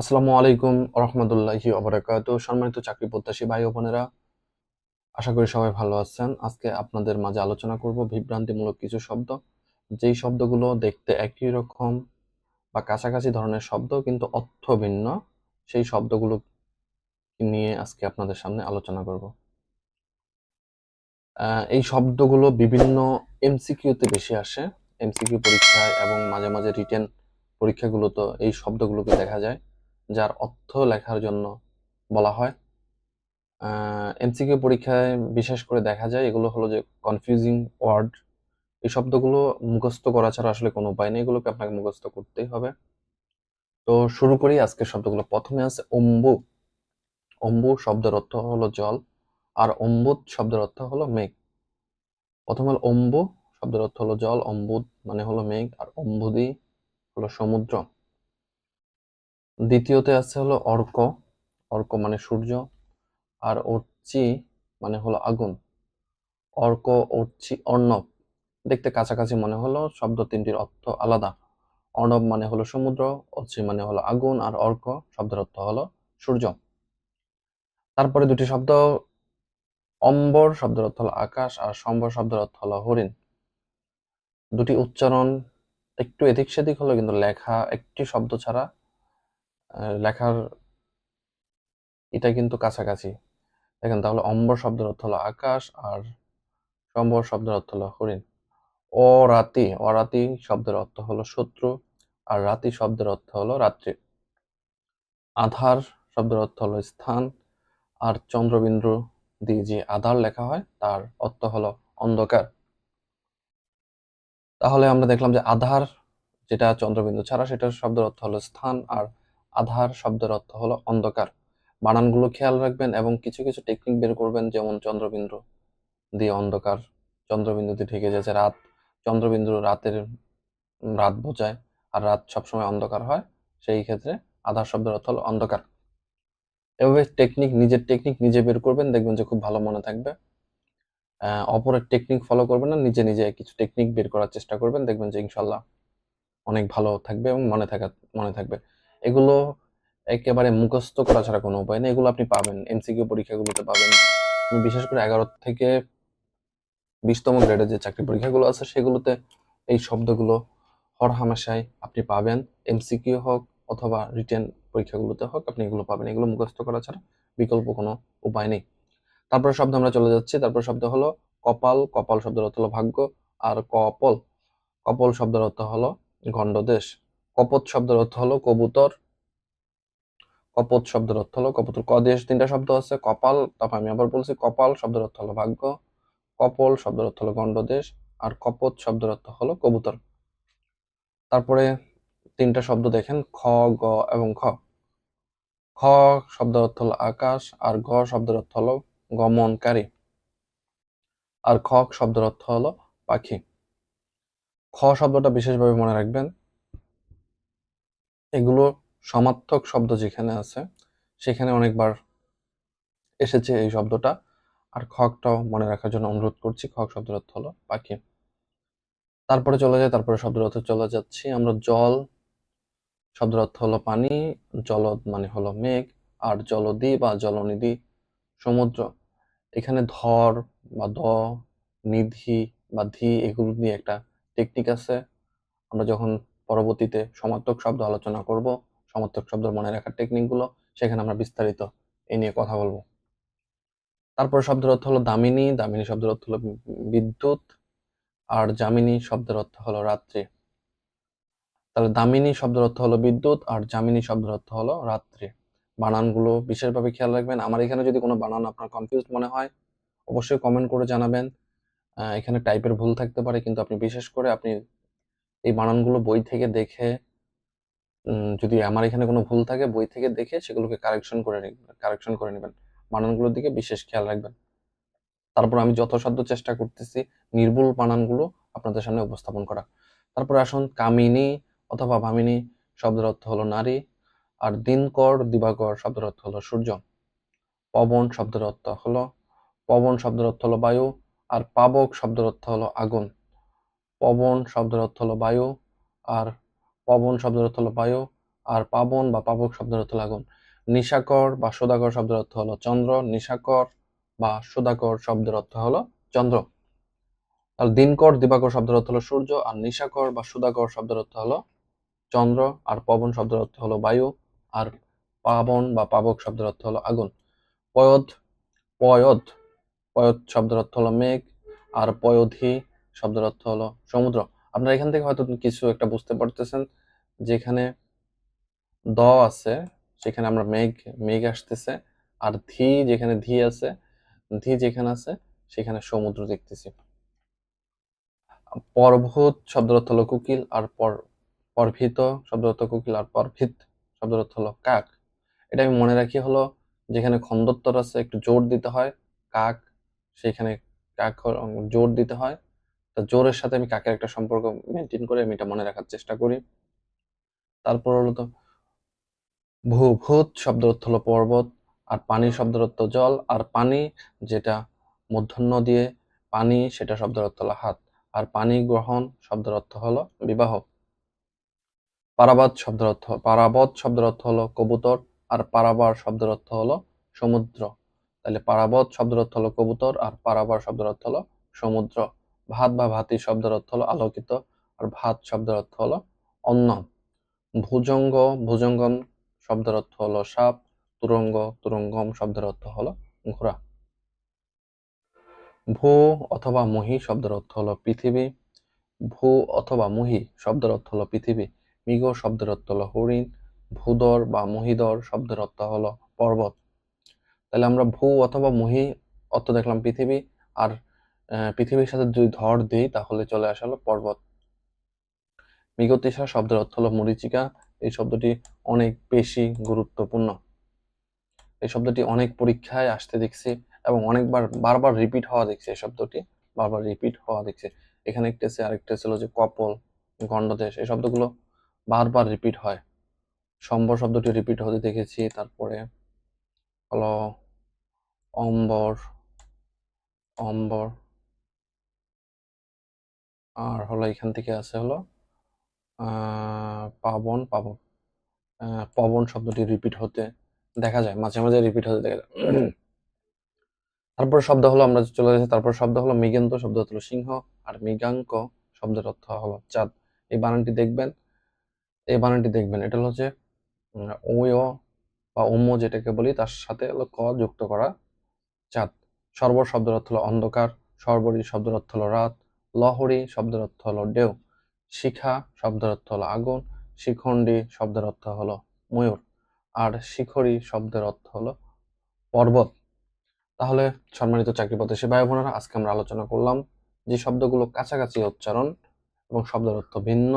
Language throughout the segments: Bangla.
আসসালামু আলাইকুম রহমতুল্লাহি অবরাকাত সম্মানিত চাকরি প্রত্যাশী ভাই বোনেরা, আশা করি সবাই ভালো আছেন। আজকে আপনাদের মাঝে আলোচনা করব বিভ্রান্তিমূলক কিছু শব্দ। যেই শব্দগুলো দেখতে একই রকম বা কাছাকাছি ধরনের শব্দ কিন্তু অর্থ ভিন্ন, সেই শব্দগুলো নিয়ে আজকে আপনাদের সামনে আলোচনা করব। এই শব্দগুলো বিভিন্ন এমসিকিউতে বেশি আসে। এমসিকিউ পরীক্ষায় এবং মাঝে মাঝে রিটেন পরীক্ষাগুলোতে এই শব্দগুলোকে দেখা যায়। যার অর্থ লেখার জন্য বলা হয়। এমসিকিউ পরীক্ষায় বিশেষ করে দেখা যায় এগুলো হলো যে কনফিউজিং ওয়ার্ড এই শব্দগুলো মুখস্থ করা ছাড়া আসলে কোনো উপায় নেই, এগুলোকে আপনাকে মুখস্থ করতেই হবে। তো শুরু করি আজকের শব্দগুলো। প্রথমে আছে অম্বু। অম্বু শব্দের অর্থ হলো জল, আর অম্বুদ শব্দের অর্থ হলো মেঘ। প্রথম হলো অম্বু, শব্দের অর্থ হলো জল, অম্বুদ মানে হলো মেঘ, আর অম্বুদি হলো সমুদ্র। দ্বিতীয়তে আছে হলো অর্ক। অর্ক মানে সূর্য। আর অর্চি মানে হলো আগুন। অর্ক, অর্চি, অর্ণব দেখতে কাছাকাছি মনে হলো, শব্দ তিনটির অর্থ আলাদা। অর্ণব মানে হলো সমুদ্র, অর্চি মানে হলো আগুন, আর অর্ক শব্দের অর্থ হলো সূর্য। তারপরে দুটি শব্দ, অম্বর শব্দের অর্থ হলো আকাশ, আর সম্বর শব্দের অর্থ হলো হরিণ। দুটি উচ্চারণ একটু এদিক সেদিক হলো, কিন্তু লেখা একটি শব্দ ছাড়া লেখার এটা কিন্তু কাছাকাছি। দেখেন তাহলে অম্বর শব্দের অর্থ হলো আকাশ আর সম্বর শব্দের অর্থ হলো হরিণ। অরাতি অরাতি শব্দের অর্থ হলো শত্রু আর রাতি শব্দের অর্থ হলো রাত্রি। আধার শব্দের অর্থ হলো স্থান আর চন্দ্রবিন্দু দিয়ে যে আধার লেখা হয় তার অর্থ হলো অন্ধকার। তাহলে আমরা দেখলাম যে আধার যেটা চন্দ্রবিন্দু ছাড়া সেটার শব্দের অর্থ হলো স্থান আর আধার শব্দের অর্থ হলো অন্ধকার। বানানগুলো খেয়াল রাখবেন এবং কিছু কিছু টেকনিক বের করবেন, যেমন চন্দ্রবিন্দু দিয়ে অন্ধকার, চন্দ্রবিন্দুতে ঢেকে যাচ্ছে রাত, চন্দ্রবিন্দু রাতের রাত বোঝায় আর রাত সবসময় অন্ধকার হয়, সেই ক্ষেত্রে আধার শব্দের অর্থ হলো অন্ধকার। এভাবে টেকনিক নিজের টেকনিক নিজে বের করবেন, দেখবেন যে খুব ভালো মনে থাকবে। অপরের টেকনিক ফলো করবেন না, নিজে নিজে কিছু টেকনিক বের করার চেষ্টা করবেন, দেখবেন যে ইনশাল্লাহ অনেক ভালো থাকবে এবং মনে থাকা, মনে থাকবে। এগুলো একেবারে মুখস্থ করা ছাড়া কোনো উপায় নেই। এগুলো আপনি পাবেন এমসিকিউ পরীক্ষাগুলোতে পাবেন। বিশেষ করে এগারো থেকে বিশতম গ্রেডের যে চাকরি পরীক্ষাগুলো আছে, সেগুলোতে এই শব্দগুলো হরহামেশাই আপনি পাবেন। এমসিকিউ হোক অথবা রিটেন পরীক্ষাগুলোতে হোক, আপনি এগুলো পাবেন। এগুলো মুখস্থ করা ছাড়া বিকল্প কোনো উপায় নেই। তারপরে শব্দ আমরা চলে যাচ্ছি। তারপর শব্দ হলো কপাল। কপাল শব্দের অর্থ হলো ভাগ্য। আর কপল কপল শব্দের অর্থ হলো গণ্ডদেশ। কপত শব্দের অর্থ হলো কবুতর। কপত শব্দের অর্থ হলো কবুতর। কদেশ তিনটা শব্দ আছে, কপাল, তারপর আমি আবার বলছি কপাল শব্দের অর্থ হলো ভাগ্য। কপল শব্দের অর্থ হলো গণ্ডদেশ, আর কপত শব্দের অর্থ হলো কবুতর। তারপরে তিনটা শব্দ দেখেন, খ, গ এবং খ খ শব্দের অর্থ হলো আকাশ, আর গ শব্দের অর্থ হলো গমনকারী। আর খ শব্দের অর্থ হলো পাখি। খ শব্দটা বিশেষভাবে মনে রাখবেন এগুলো সমার্থক শব্দ যেখানে আছে, সেখানে অনেকবার এসেছে এই শব্দটা। আর খকটাও মনে রাখার জন্য অনুরোধ করছি, খক শব্দের অর্থ হলো পাখি। তারপরে চলে যায় তারপরে শব্দের অর্থ চলে যাচ্ছি। আমরা জল, শব্দের অর্থ হলো পানি, জলদ মানে হলো মেঘ, আর জলদি বা জলনিধি সমুদ্র। এখানে ধর বা দ, নিধি বা ধি, এগুলো নিয়ে একটা টেকনিক আছে। আমরা যখন পরবর্তীতে সমার্থক শব্দ আলোচনা করব। সমার্থক শব্দ মনে রাখার টেকনিকগুলো সেখানে আমরা বিস্তারিত এ নিয়ে কথা বলব। তারপর শব্দের অর্থ হলো দামিনী দামিনী শব্দের অর্থ হলো বিদ্যুৎ, আর জামিনী শব্দের অর্থ হলো রাত্রি। তাহলে দামিনী শব্দের অর্থ হলো বিদ্যুৎ, আর জামিনী শব্দের অর্থ হলো রাত্রি। বানানগুলো বিশেষভাবে খেয়াল রাখবেন। আমার এখানে যদি কোনো বানান আপনার কনফিউজ মনে হয়, অবশ্যই কমেন্ট করে জানাবেন। এখানে টাইপের ভুল থাকতে পারে, কিন্তু আপনি বিশেষ করে আপনি এই বানানগুলো বই থেকে দেখে যদি আমার এখানে কোনো ভুল থাকে বই থেকে দেখে সেগুলোকে কারেকশন করে কারেকশন করে নেবেন। বানানগুলোর দিকে বিশেষ খেয়াল রাখবেন। তারপর আমি যথাসাধ্য চেষ্টা করতেছি নির্ভুল বানানগুলো আপনাদের সামনে উপস্থাপন করা। তারপর আসুন কামিনী অথবা ভামিনী শব্দের অর্থ হলো নারী আর দিনকর, দিবাকর শব্দের অর্থ হলো সূর্য। পবন শব্দের অর্থ হলো, পবন শব্দের অর্থ হলো বায়ু আর পাবক শব্দের অর্থ হলো আগুন। পবন শব্দের অর্থ হলো বায়ু আর পবন শব্দের অর্থ হলো বায়ু আর পাবন বা পাবক শব্দের অর্থ আগুন নিশাকর বা সুধাকর শব্দের অর্থ হলো চন্দ্র নিশাকর বা সুধাকর শব্দের অর্থ হলো চন্দ্র আর দিনকর দিবাকর শব্দের অর্থ হলো সূর্য আর নিশাকর বা সুধাকর শব্দের অর্থ হলো চন্দ্র আর পবন শব্দের অর্থ হলো বায়ু আর পাবন বা পাবক শব্দের অর্থ হলো আগুন পয়দ পয়দ পয়দ শব্দের অর্থ হলো মেঘ আর পয়ধি শব্দের অর্থ হলো সমুদ্র। আপনারা এখান থেকে হয়তো কিছু একটা বুঝতে পারতেছেন, যেখানে দ আছে, সেখানে আমরা মেঘ মেঘ আসতেছে, আর ধি যেখানে ধি আছে, ধি যেখানে আছে, সেখানে সমুদ্র দেখতেছি। পর্বত শব্দের অর্থ হলো কোকিল, আর পর, পরভিত শব্দের অর্থ কোকিল, আর পরভিত অর্থ হলো কাক। এটা আমি মনে রাখি হলো যেখানে খন্দত্তর আছে, একটু জোর দিতে হয়, কাক, সেখানে কাক জোর দিতে হয় তা জোরের সাথে আমি কাকের একটা সম্পর্ক মেনটেন করে আমি এটা মনে রাখার চেষ্টা করি। তারপর হলো তো ভূভূত শব্দের অর্থ হলো পর্বত, আর পানি শব্দের অর্থ জল, আর পানি যেটা মূর্ধন্য দিয়ে পানি সেটা শব্দের অর্থ হলো হাত, আর পানি গ্রহণ শব্দের অর্থ হলো বিবাহ। পারাবাদ শব্দের অর্থ পারাবত শব্দের অর্থ হলো কবুতর, আর পারাবার শব্দের অর্থ হলো সমুদ্র। তাহলে পারাবত শব্দের অর্থ হলো কবুতর, আর পারাবার শব্দের অর্থ হলো সমুদ্র। ভাত বা ভাতি শব্দের অর্থ হলো আলোকিত আর ভাত শব্দের অর্থ হলো অন্ন ভুজঙ্গ ভুজঙ্গম শব্দের অর্থ হলো সাপ, তুরঙ্গ, তুরঙ্গম শব্দের অর্থ হলো ঘোড়া। ভূ অথবা মহি শব্দের অর্থ হলো পৃথিবী। ভূ অথবা মহি শব্দের অর্থ হলো পৃথিবী। মৃগ শব্দের অর্থ হলো হরিণ। ভূদর বা মহিদর শব্দের অর্থ হলো পর্বত। তাহলে আমরা ভূ অথবা মহি অর্থ দেখলাম পৃথিবী আর পৃথিবীর সাথে যদি ধর দিই, তাহলে চলে আসা হলো পর্বত। মৃগতৃষা শব্দের অর্থ হলো মরিচিকা। এই শব্দটি অনেক বেশি গুরুত্বপূর্ণ। এই শব্দটি অনেক পরীক্ষায় আসতে দেখছি এবং অনেকবার, বারবার রিপিট হওয়া দেখছি এই শব্দটি। বারবার রিপিট হওয়া দেখছি। এখানে একটা আছে, আরেকটা ছিল যে কপল, গণ্ডদেশ। এই শব্দগুলো বারবার রিপিট হয়। সম্বর শব্দটি রিপিট হতে দেখেছি। তারপরে হলো অম্বর অম্বর আর হলো এখান থেকে আছে হলো পাবন পাবন পবন শব্দটি রিপিট হতে দেখা যায়, মাঝে মাঝে রিপিট হতে দেখা যায়। তারপর শব্দ হলো আমরা চলে যাচ্ছি, তারপর শব্দ হলো মৃগেন্দ্র, শব্দ হলো সিংহ আর মৃগাঙ্ক শব্দের অর্থ হলো চাঁদ। এই বানানটি দেখবেন, এই বানানটি দেখবেন, এটা হলো যে ওয় বা ওম যেটাকে বলি, তার সাথে হলো ক যুক্ত করা চাঁদ। সর্বর শব্দের অর্থ হলো অন্ধকার, সর্বরী শব্দের অর্থ হলো রাত লহরী শব্দের অর্থ হলো ঢেউ, শিখা শব্দের অর্থ হলো আগুন, শিখণ্ডী শব্দের অর্থ হলো ময়ূর, আর শিখরী শব্দের অর্থ হলো পর্বত। তাহলে সম্মানিত চাকরি প্রত্যাশী ভাই বোনেরা, আজকে আমরা আলোচনা করলাম যে শব্দগুলো কাছাকাছি উচ্চারণ এবং শব্দের অর্থ ভিন্ন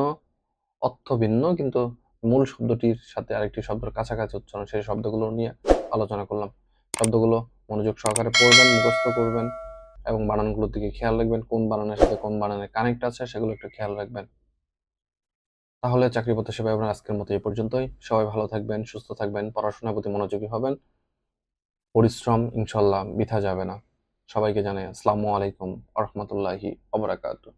অর্থ ভিন্ন, কিন্তু মূল শব্দটির সাথে আরেকটি শব্দের কাছাকাছি উচ্চারণ, সেই শব্দগুলো নিয়ে আলোচনা করলাম। শব্দগুলো মনোযোগ সহকারে পড়বেন, মুখস্থ করবেন এবং বানানগুলোর দিকে খেয়াল রাখবেন, কোন বানানের সাথে কোন বানানের কানেক্ট আছে সেগুলো একটু খেয়াল রাখবেন। তাহলে চাকরি প্রত্যাশী ভাই বোনেরা আজকের মতো এই পর্যন্তই। সবাই ভালো থাকবেন, সুস্থ থাকবেন, পড়াশোনার প্রতি মনোযোগী হবেন। পরিশ্রম ইনশাল্লাহ বিথা যাবে না। সবাইকে জানাই আসসালামু আলাইকুম আ রহমতুল্লাহি অবরাকাতু